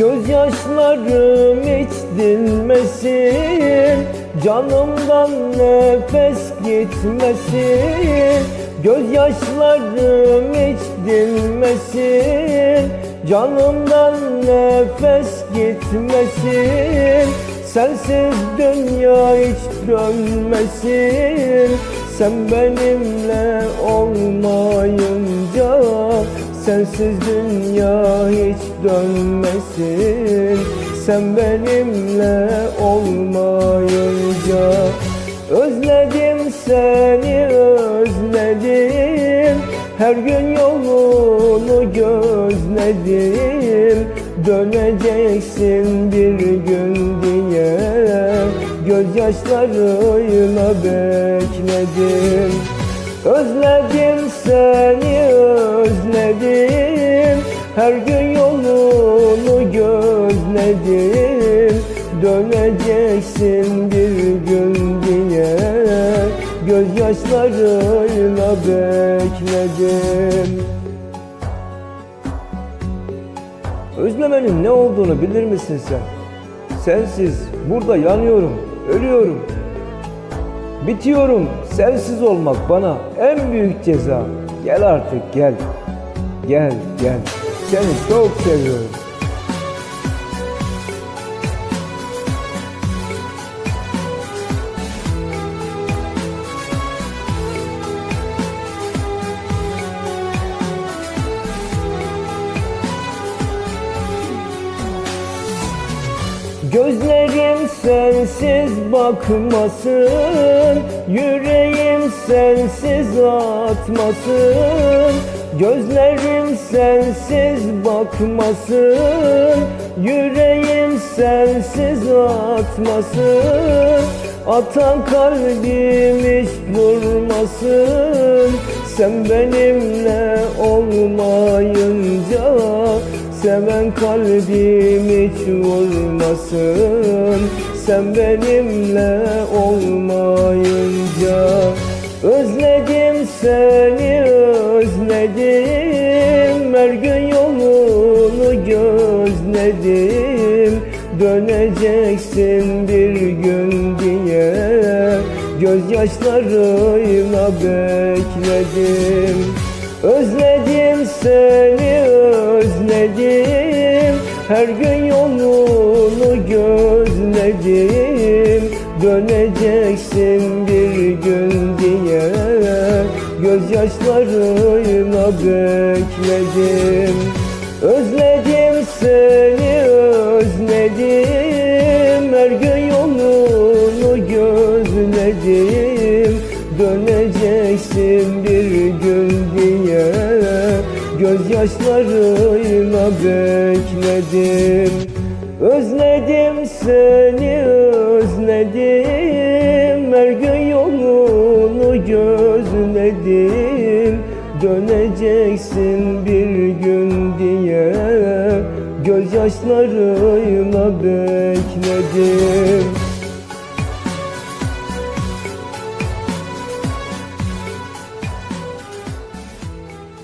Gözyaşlarım hiç dinmesin Canımdan nefes gitmesin. Gözyaşlarım hiç dinmesin Canımdan nefes gitmesin. Sensiz dünya hiç dönmesin Sen benimle olmayınca Sensiz dünya hiç dönmesin. Sen benimle olmayınca Özledim seni özledim. Her gün yolunu gözledim. Döneceksin bir gün diye. Gözyaşlarıyla bekledim. Özledim seni özledim. Her gün gözledim Döneceksin bir gün diye Gözyaşlarıyla bekledim Özlemenin ne olduğunu bilir misin sen? Sensiz burada yanıyorum, ölüyorum. Bitiyorum. Sensiz olmak bana en büyük ceza. Gel artık gel. Gel gel. Seni çok seviyorum. Gözlerim sensiz bakmasın Yüreğim sensiz atmasın. Gözlerim sensiz bakmasın Yüreğim sensiz atmasın. Atan kalbim hiç durmasın Sen benimle olmayınca Seven kalbim hiç vurmasın. Sen benimle olmayınca Özledim seni özledim. Her gün yolunu gözledim. Döneceksin bir gün diye. Gözyaşlarıyla bekledim. Özledim seni Her gün yolunu gözledim. Döneceksin bir gün diye. Gözyaşlarıyla bekledim. Özledim seni özledim. Her gün yolunu gözledim. Döneceksin bir gün Gözyaşlarıyla bekledim. Özledim seni özledim. Her gün yolunu gözledim. Döneceksin bir gün diye. Gözyaşlarıyla bekledim